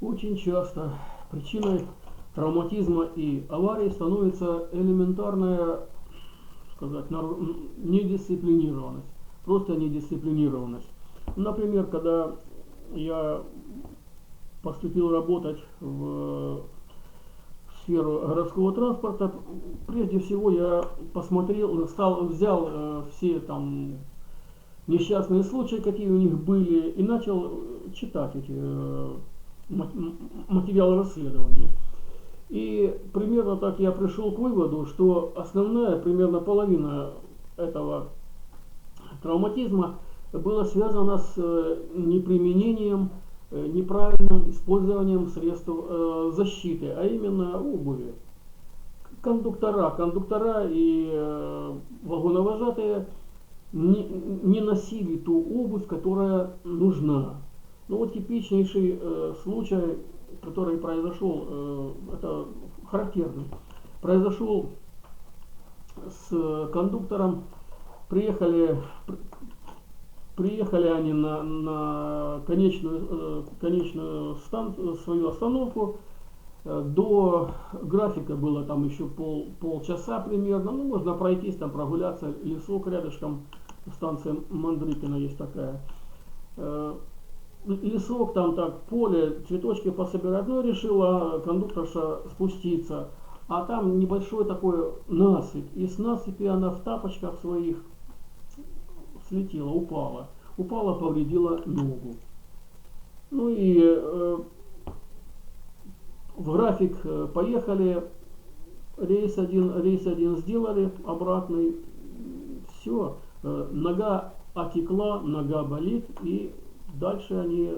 Очень часто причиной травматизма и аварии становится элементарная, сказать, недисциплинированность, просто недисциплинированность. Например, когда я поступил работать в сферу городского транспорта, прежде всего я посмотрел, стал, взял э, все там несчастные случаи, какие у них были, и начал читать эти э, материалы расследования. И примерно так я пришел к выводу, что основная, примерно половина этого травматизма была связана с э, неприменением, э, неправильным использованием средств э, защиты, а именно обуви. Кондуктора, кондуктора и вагоновожатые не, не носили ту обувь, которая нужна. Ну вот типичнейший случай, который произошел, это характерный, произошел с кондуктором, приехали Приехали они на, на конечную, э, конечную стан, свою остановку. Э, до графика было там еще пол, полчаса примерно. Ну, можно пройтись, там прогуляться, лесок рядышком. Станция Мандрикина есть такая. Лесок, там так, поле, цветочки пособирать. Ну, решила кондукторша спуститься. А там небольшой такой насыпь. И с насыпи она в тапочках своих слетела, упала. Упала, повредила ногу. Ну и э, в график э, поехали, рейс один, рейс один сделали, обратный, все, э, нога отекла, нога болит, и дальше они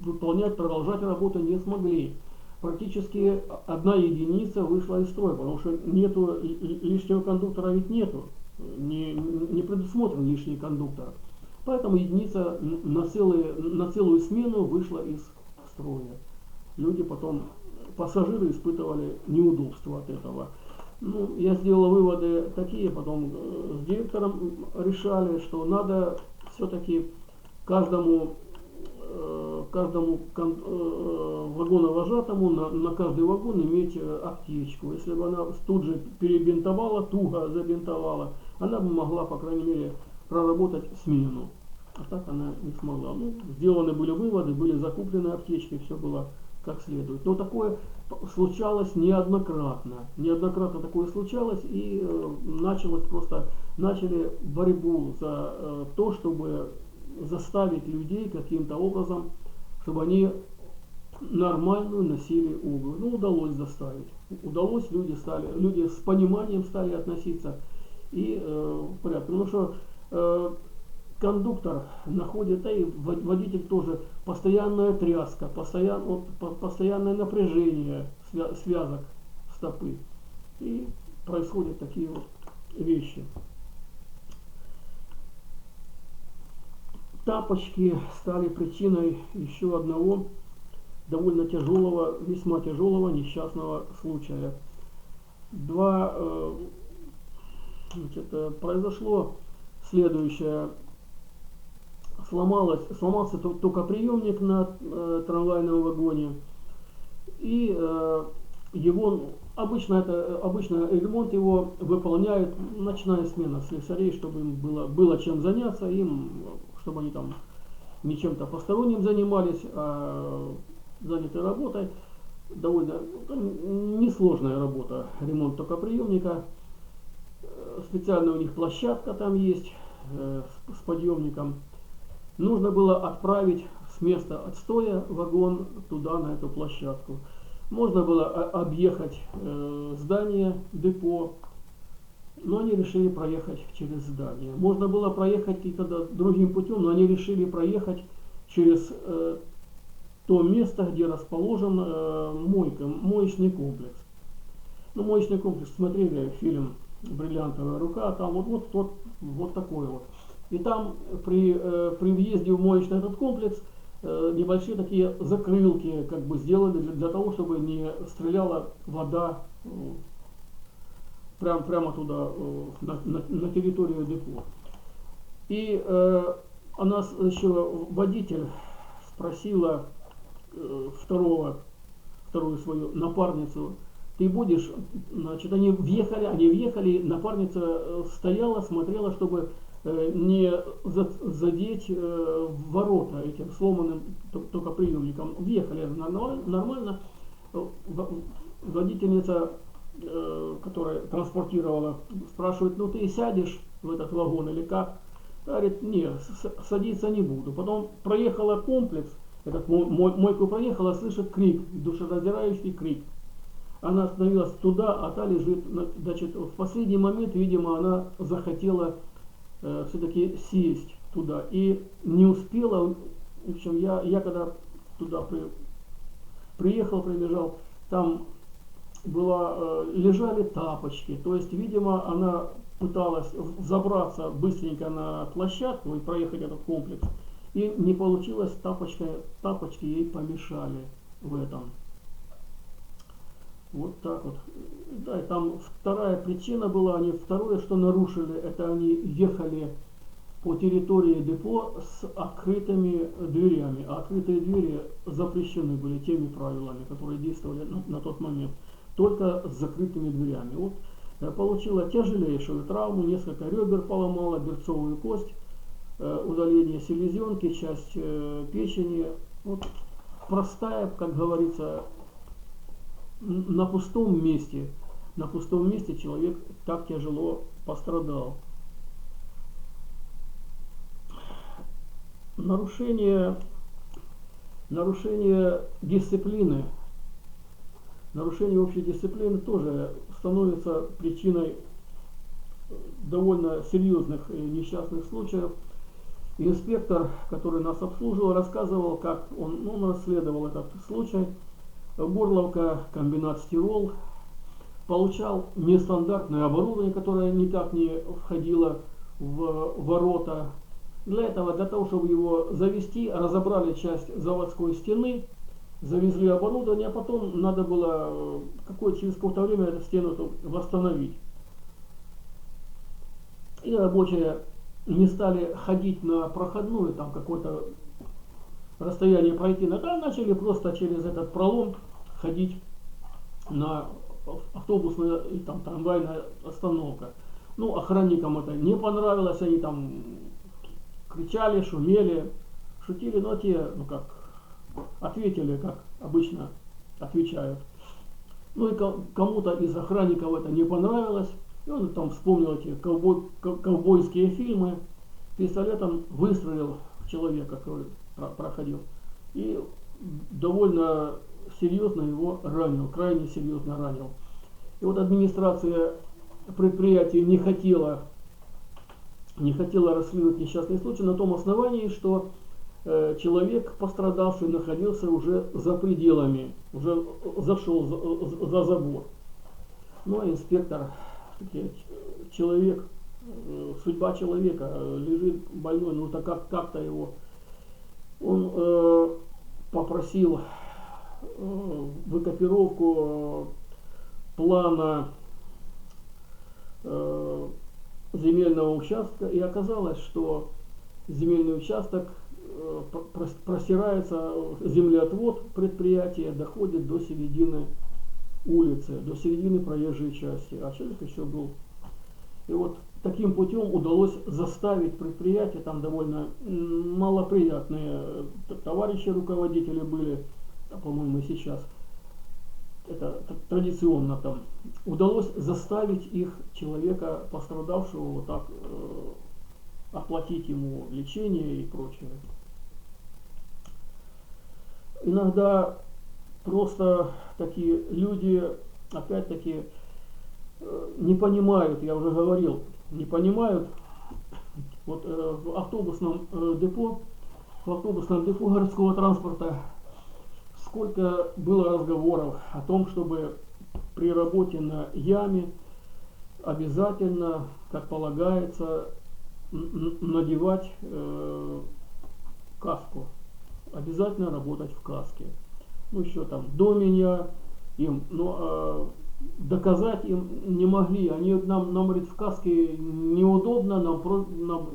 выполнять, продолжать работу не смогли. Практически одна единица вышла из строя, потому что нету лишнего кондуктора ведь нету не, не предусмотрен лишний кондуктор. Поэтому единица на, целые, на целую смену вышла из строя. Люди потом, пассажиры испытывали неудобства от этого. Ну, я сделал выводы такие, потом э, с директором решали, что надо все-таки каждому Э, каждому э, вагоновожатому на, на каждый вагон иметь э, аптечку. Если бы она тут же перебинтовала, туго забинтовала, она бы могла, по крайней мере, проработать смену. А так она не смогла. Ну, сделаны были выводы, были закуплены аптечки, все было как следует. Но такое случалось неоднократно. Неоднократно такое случалось и э, началось просто, начали борьбу за э, то, чтобы заставить людей каким-то образом, чтобы они нормальную носили обувь. Ну, удалось заставить. Удалось, люди стали, люди с пониманием стали относиться и э, в порядке. Потому что э, кондуктор находит, а и водитель тоже, постоянная тряска, постоян, вот, постоянное напряжение связок стопы. И происходят такие вот вещи. Тапочки стали причиной еще одного довольно тяжелого, весьма тяжелого несчастного случая. Два, э, значит, э, произошло следующее. Сломалось, сломался токоприемник на э, трамвайном вагоне. И его, обычно, это, обычно ремонт его выполняет ночная смена слесарей, чтобы им было, было чем заняться, им чтобы они там не чем-то посторонним занимались, а заняты работой. Довольно несложная работа, ремонт токоприемника. Специально у них площадка там есть э, с подъемником. Нужно было отправить с места отстоя вагон туда, на эту площадку. Можно было объехать э, здание, депо, но они решили проехать через здание. Можно было проехать каким-то другим путем, но они решили проехать через э, то место, где расположен э, мойка, моечный комплекс. Ну, моечный комплекс, смотрели фильм «Бриллиантовая рука», там вот, вот, вот, вот такой вот. И там при, э, при въезде в моечный этот комплекс э, небольшие такие закрылки как бы сделали для, для того, чтобы не стреляла вода прям, прямо туда, э, на, на, на территорию депо. И э, она еще водитель спросила э, второго, вторую свою напарницу, ты будешь, значит, они въехали, они въехали, напарница э, стояла, смотрела, чтобы э, не задеть э, ворота этим сломанным только приемником. Въехали нормально. Водительница, которая транспортировала, спрашивает, ну ты сядешь в этот вагон или как? Говорит, нет, садиться не буду. Потом проехала комплекс, этот мойку проехала, слышит крик, душераздирающий крик. Она остановилась туда, а та лежит, значит, в последний момент, видимо, она захотела э, все-таки сесть туда и не успела. В общем, я, я когда туда при, приехал, прибежал, там была, э, лежали тапочки, то есть, видимо, она пыталась забраться быстренько на площадку и проехать этот комплекс, и не получилось, тапочка, тапочки ей помешали в этом. Вот так вот. Да, и там вторая причина была, они второе, что нарушили, это они ехали по территории депо с открытыми дверями. А открытые двери запрещены были теми правилами, которые действовали на, на тот момент. Только с закрытыми дверями. Вот э, получила тяжелейшую травму, несколько ребер поломала, берцовую кость, э, удаление селезенки, часть э, печени. Вот простая, как говорится, на пустом месте, на пустом месте человек так тяжело пострадал. Нарушение, нарушение дисциплины, нарушение общей дисциплины тоже становится причиной довольно серьезных несчастных случаев. Инспектор, который нас обслуживал, рассказывал, как он, ну, расследовал этот случай – Горловка, комбинат «Стирол» получал нестандартное оборудование, которое никак не входило в ворота. Для этого, для того, чтобы его завести, разобрали часть заводской стены, завезли оборудование, а потом надо было э, какое через какое-то время эту стену восстановить. И рабочие не стали ходить на проходную, там какое-то расстояние пройти, а начали просто через этот пролом ходить на автобусная и там трамвайная остановка. Ну, охранникам это не понравилось, они там кричали, шумели, шутили, но те, ну как, ответили, как обычно отвечают. Ну и кому-то из охранников это не понравилось, и он там вспомнил эти ковбой, ковбойские фильмы, пистолетом выстрелил в человека, который проходил, и довольно серьезно его ранил, крайне серьезно ранил. И вот администрация предприятия не хотела, не хотела расследовать несчастный случай на том основании, что человек, пострадавший, находился уже за пределами, уже зашел за, за забор. Ну а инспектор, человек, э, судьба человека, э, лежит больной, ну так как, как-то его, он э, попросил Э, выкопировку э, плана э, земельного участка, и оказалось, что земельный участок простирается, землеотвод предприятия доходит до середины улицы, до середины проезжей части, а человек еще был. И вот таким путем удалось заставить предприятие, там довольно малоприятные товарищи руководители были, а по-моему сейчас, это традиционно там, удалось заставить их, человека пострадавшего, вот так э, оплатить ему лечение и прочее. Иногда просто такие люди, опять-таки, э, не понимают, я уже говорил, не понимают, вот э, в автобусном э, депо, в автобусном депо городского транспорта сколько было разговоров о том, чтобы при работе на яме обязательно, как полагается, надевать э, каску. Обязательно работать в каске. Ну, еще там до меня им, но э, доказать им не могли. Они нам, нам говорит, в каске неудобно, нам, нам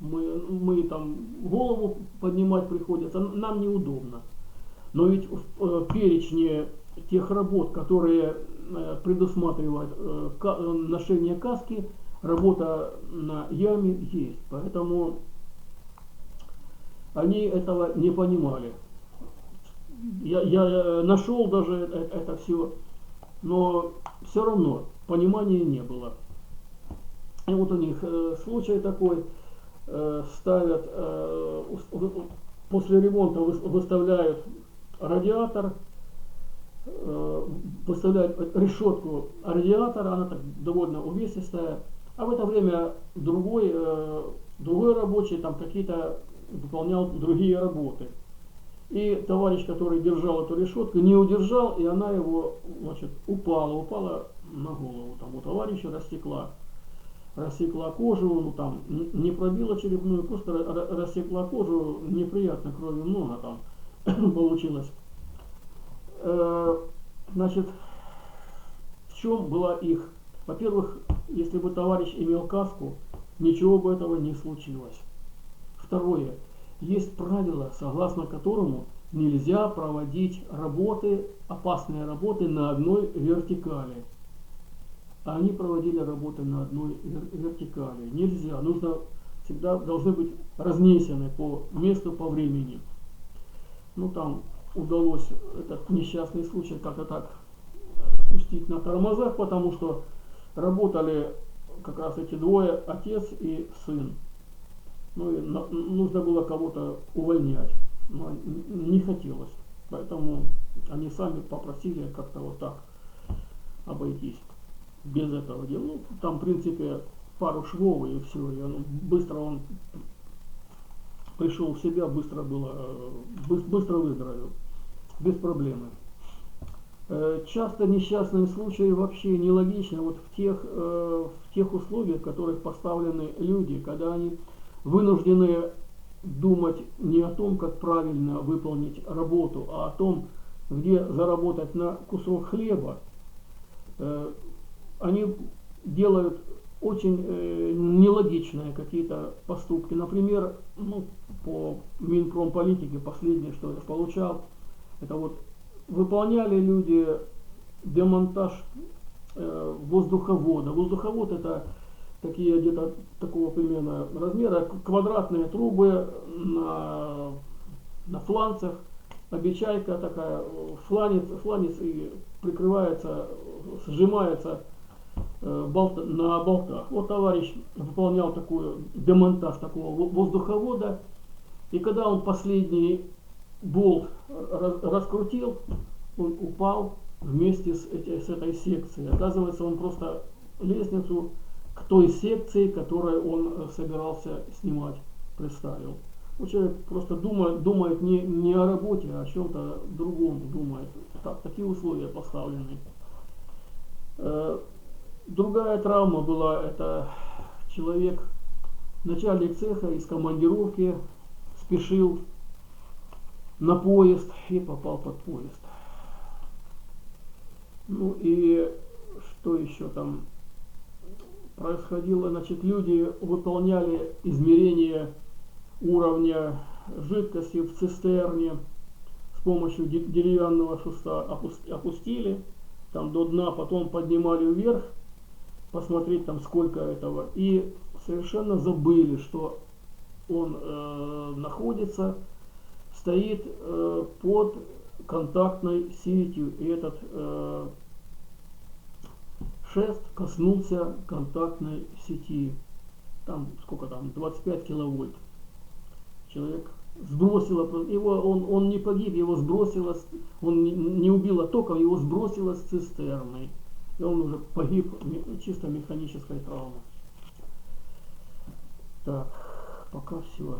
мы, мы там голову поднимать приходится, нам неудобно. Но ведь в перечне тех работ, которые предусматривают ношение каски, работа на яме есть. Поэтому они этого не понимали. Я, я нашел даже это, это все, но все равно понимания не было. И вот у них э, случай такой, э, ставят, э, после ремонта выставляют радиатор, э, выставляют решетку радиатора, она так довольно увесистая, а в это время другой, э, другой рабочий там какие-то выполнял другие работы. И товарищ, который держал эту решетку, не удержал, и она его, значит, упала, упала на голову. Там у товарища растекла, растекла кожу, ну там не пробила черепную, просто растекла кожу, неприятно, крови много там получилось. Э, значит, в чем была их? Во-первых, если бы товарищ имел каску, ничего бы этого не случилось. Второе. Есть правило, согласно которому нельзя проводить работы, опасные работы на одной вертикали. Они проводили работы на одной вертикали. Нельзя. Нужно всегда должны быть разнесены по месту, по времени. Ну там удалось этот несчастный случай как-то так спустить на тормозах, потому что работали как раз эти двое, отец и сын. Ну и на, нужно было кого-то увольнять, но не хотелось. Поэтому они сами попросили как-то вот так обойтись без этого дела. Ну, там, в принципе, пару швов и все. И он, быстро он пришел в себя, быстро было, быстро выздоровел, без проблемы. Э, часто несчастные случаи вообще нелогичны вот в тех, э, в тех условиях, в которых поставлены люди, когда они вынуждены думать не о том, как правильно выполнить работу, а о том, где заработать на кусок хлеба, э, они делают очень э, нелогичные какие-то поступки. Например, ну, по Минпромполитике последнее, что я получал, это вот выполняли люди демонтаж э, воздуховода. Воздуховод это такие где-то такого примерно размера, квадратные трубы на, на фланцах, обечайка такая, фланец, фланец и прикрывается, сжимается э, болт, на болтах. Вот товарищ выполнял такую демонтаж такого воздуховода, и когда он последний болт раскрутил, он упал вместе с, эти, с этой секцией. Оказывается, он просто лестницу к той секции, которую он э, собирался снимать, представил. Ну, человек просто думает, думает не, не о работе, а о чем-то другом думает. Так, такие условия поставлены. Э, другая травма была, это человек, начальник цеха из командировки, спешил на поезд и попал под поезд. Ну и что еще там происходило, значит, люди выполняли измерение уровня жидкости в цистерне с помощью деревянного шеста опустили там до дна, потом поднимали вверх, посмотреть там сколько этого, и совершенно забыли, что он э, находится, стоит э, под контактной сетью, и этот э, шест коснулся контактной сети. Там сколько там, 25 киловольт. Человек сбросило, его, он, он не погиб, его сбросило, он не, не убило током, его сбросило с цистерной. И он уже погиб чисто механической травмой. Так, пока все.